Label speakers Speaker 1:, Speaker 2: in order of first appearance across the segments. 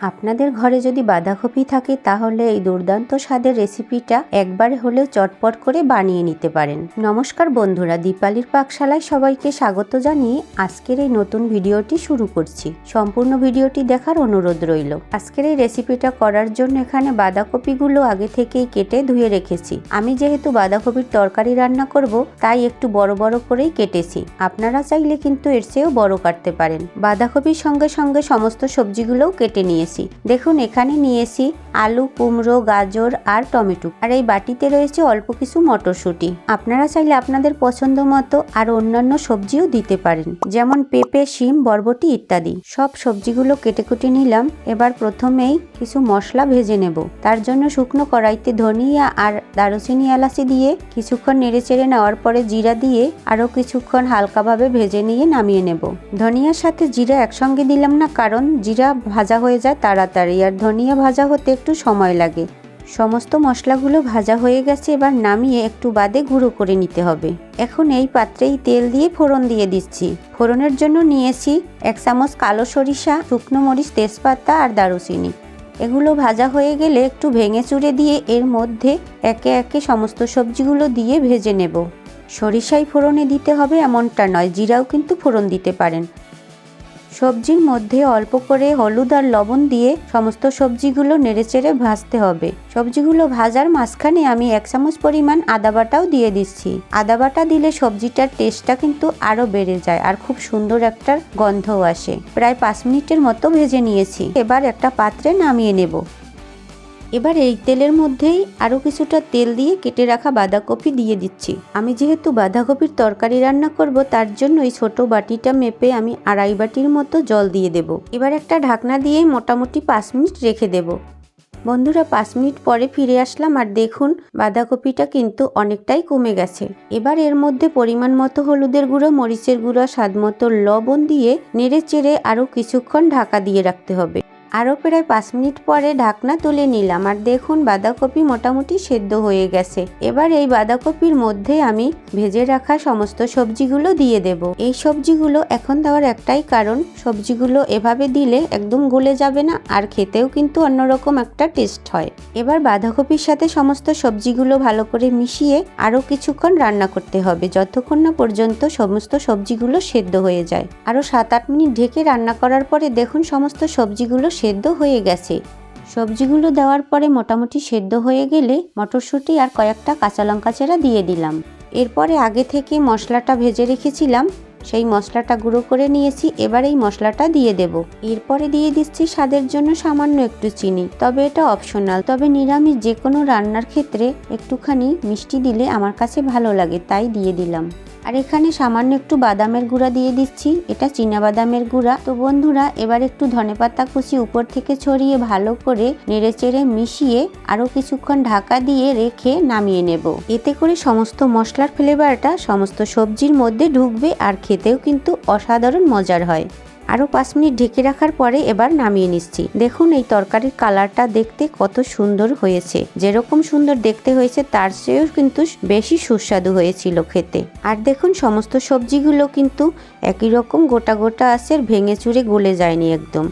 Speaker 1: আপনাদের ঘরে যদি বাঁধাকপি থাকে, তাহলে এই দুর্দান্ত স্বাদের রেসিপিটা একবার হলেও চটপট করে বানিয়ে নিতে পারেন। নমস্কার বন্ধুরা, দীপালির পাকশালায় সবাইকে স্বাগত জানিয়ে আজকের এই নতুন ভিডিওটি শুরু করছি। সম্পূর্ণ ভিডিওটি দেখার অনুরোধ রইল। আজকের এই রেসিপিটা করার জন্য এখানে বাঁধাকপিগুলো আগে থেকেই কেটে ধুয়ে রেখেছি। আমি যেহেতু বাঁধাকপির তরকারি রান্না করব, তাই একটু বড় বড় করেই কেটেছি। আপনারা চাইলে কিন্তু এর চেয়েও বড় কাটতে পারেন। বাঁধাকপির সঙ্গে সঙ্গে সমস্ত সবজিগুলোও কেটে নিয়েছি। দেখুন, এখানে নিয়েছি আলু, কুমড়ো, গাজর আর টমেটো। আর এই বাটিতে রয়েছে অল্প কিছু মটরশুঁটি। আপনারা চাইলে আপনাদের পছন্দ মতো আর অন্যান্য সবজিও দিতে পারেন, যেমন পেঁপে, শিম, বরবটি ইত্যাদি। সব সবজিগুলো কেটে কুটে নিলাম। এবার প্রথমেই কিছু মশলা ভেজে নেব। তার জন্য শুকনো কড়াইতে ধনিয়া আর দারুচিনি এলাচি দিয়ে কিছুক্ষণ নেড়ে চেড়ে নেওয়ার পরে জিরা দিয়ে আরও কিছুক্ষণ হালকাভাবে ভেজে নিয়ে নামিয়ে নেব। ধনিয়ার সাথে জিরা একসঙ্গে দিলাম না, কারণ জিরা ভাজা হয়ে যায় তাড়াতাড়ি আর ধনিয়া ভাজা হতে একটু সময় লাগে। সমস্ত মশলাগুলো ভাজা হয়ে গেছে, এবার নামিয়ে একটু বাদে গুঁড়ো করে নিতে হবে। এখন এই পাত্রেই তেল দিয়ে ফোড়ন দিয়ে দিচ্ছি। ফোড়নের জন্য নিয়েছি এক চামচ কালো সরিষা, শুকনো মরিচ, তেজপাতা আর দারুচিনি। এগুলো ভাজা হয়ে গেলে একটু ভেঙে চুড়ে দিয়ে এর মধ্যে একে একে সমস্ত সবজিগুলো দিয়ে ভেজে নেব। সরিষাই ফোড়নে দিতে হবে এমনটা নয়, জিরাও কিন্তু ফোড়ন দিতে পারেন। সবজির মধ্যে অল্প করে হলুদ আর লবণ দিয়ে সমস্ত সবজিগুলো নেড়েচেড়ে ভাজতে হবে। সবজিগুলো ভাজার মাঝখানে আমি এক চামচ পরিমাণ আদা বাটাও দিয়ে দিচ্ছি। আদা বাটা দিলে সবজিটার টেস্টটা কিন্তু আরও বেড়ে যায় আর খুব সুন্দর একটা গন্ধও আসে। প্রায় পাঁচ মিনিটের মতো ভেজে নিয়েছি। এবার একটা পাত্রে নামিয়ে নেব। এবার এই তেলের মধ্যেই আরও কিছুটা তেল দিয়ে কেটে রাখা বাঁধাকপি দিয়ে দিচ্ছি। আমি যেহেতু বাঁধাকপির তরকারি রান্না করব, তার জন্য এই ছোট বাটিটা মেপে আমি আড়াই বাটির মতো জল দিয়ে দেব। এবার একটা ঢাকনা দিয়ে মোটামুটি পাঁচ মিনিট রেখে দেব। বন্ধুরা, পাঁচ মিনিট পরে ফিরে আসলাম আর দেখুন, বাঁধাকপিটা কিন্তু অনেকটাই কমে গেছে। এবার এর মধ্যে পরিমাণ মতো হলুদের গুঁড়ো, মরিচের গুঁড়ো, স্বাদ মতো লবণ দিয়ে নেড়ে চেড়ে আরও কিছুক্ষণ ঢাকা দিয়ে রাখতে হবে। আরও প্রায় পাঁচ মিনিট পরে ঢাকনা তুলে নিলাম আর দেখুন বাঁধাকপি মোটামুটি সেদ্ধ হয়ে গেছে। এবার এই বাঁধাকপির মধ্যে আমি ভেজে রাখা সমস্ত সবজিগুলো দিয়ে দেব। এই সবজিগুলো এখন দেওয়ার একটাই কারণ, সবজিগুলো এভাবে দিলে একদম গলে যাবে না আর খেতেও কিন্তু অন্যরকম একটা টেস্ট হয়। এবার বাঁধাকপির সাথে সমস্ত সবজিগুলো ভালো করে মিশিয়ে আরও কিছুক্ষণ রান্না করতে হবে যতক্ষণ না পর্যন্ত সমস্ত সবজিগুলো সেদ্ধ হয়ে যায়। আরও সাত আট মিনিট ঢেকে রান্না করার পরে দেখুন সমস্ত সবজিগুলো সেদ্ধ হয়ে গেছে। সবজিগুলো দেওয়ার পরে মোটামুটি সেদ্ধ হয়ে গেলে মটরশুঁটি আর কয়েকটা কাঁচা লঙ্কা চেরা দিয়ে দিলাম। এরপরে আগে থেকে মশলাটা ভেজে রেখেছিলাম, সেই মশলাটা গুঁড়ো করে নিয়েছি, এবার এই মশলাটা দিয়ে দেব। এরপরে দিয়ে দিচ্ছি স্বাদের জন্য সামান্য একটু চিনি, তবে এটা অপশনাল, তবে নিরামিষ যে কোনো রান্নার ক্ষেত্রে একটুখানি মিষ্টি দিলে আমার কাছে ভালো লাগে, তাই দিয়ে দিলাম। আর এখানে সামান্য একটু বাদামের গুঁড়া দিয়ে দিচ্ছি। এটা বাদামের গুঁড়া। তো বন্ধুরা, এবার একটু ধনেপাতা কুচি উপর থেকে ছড়িয়ে ভালো করে নেড়েচেড়ে মিশিয়ে আরও কিছুক্ষণ ঢাকা দিয়ে রেখে নামিয়ে নেব। এতে করে সমস্ত মশলার ফ্লেভারটা সমস্ত সবজির মধ্যে ঢুকবে আর খেতেও কিন্তু অসাধারণ মজার হয়। আরও পাঁচ মিনিট ঢেকে রাখার পরে এবার নামিয়ে নিচ্ছি। দেখুন এই তরকারির কালারটা দেখতে কত সুন্দর হয়েছে। যেরকম সুন্দর দেখতে হয়েছে, তার চেয়েও কিন্তু বেশি সুস্বাদু হয়েছিল খেতে। আর দেখুন সমস্ত সবজিগুলো কিন্তু একই রকম গোটা গোটা আছে ভেঙে চুরে গলে যায়নি একদম।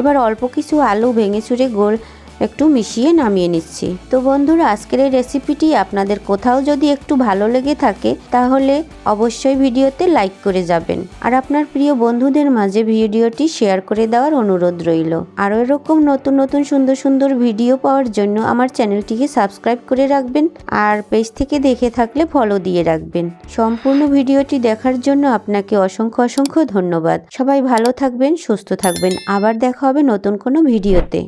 Speaker 1: এবার অল্প কিছু আলু ভেঙে চুরে গোল একটু মিশিয়ে নামিয়ে নিচ্ছি। তো বন্ধুরা, আজকের এই রেসিপিটি আপনাদের কোথাও যদি একটু ভালো লেগে থাকে, তাহলে অবশ্যই ভিডিওতে লাইক করে যাবেন। আর আপনার প্রিয় বন্ধুদের মাঝে ভিডিওটি শেয়ার করে দেওয়ার অনুরোধ রইল। আরও এরকম নতুন নতুন, সুন্দর সুন্দর ভিডিও পাওয়ার জন্য আমার চ্যানেলটিকে সাবস্ক্রাইব করে রাখবেন আর পেজ থেকে দেখে থাকলে ফলো দিয়ে রাখবেন। সম্পূর্ণ ভিডিওটি দেখার জন্য আপনাকে অসংখ্য অসংখ্য ধন্যবাদ। সবাই ভালো থাকবেন, সুস্থ থাকবেন। আবার দেখা হবে নতুন কোনো ভিডিওতে।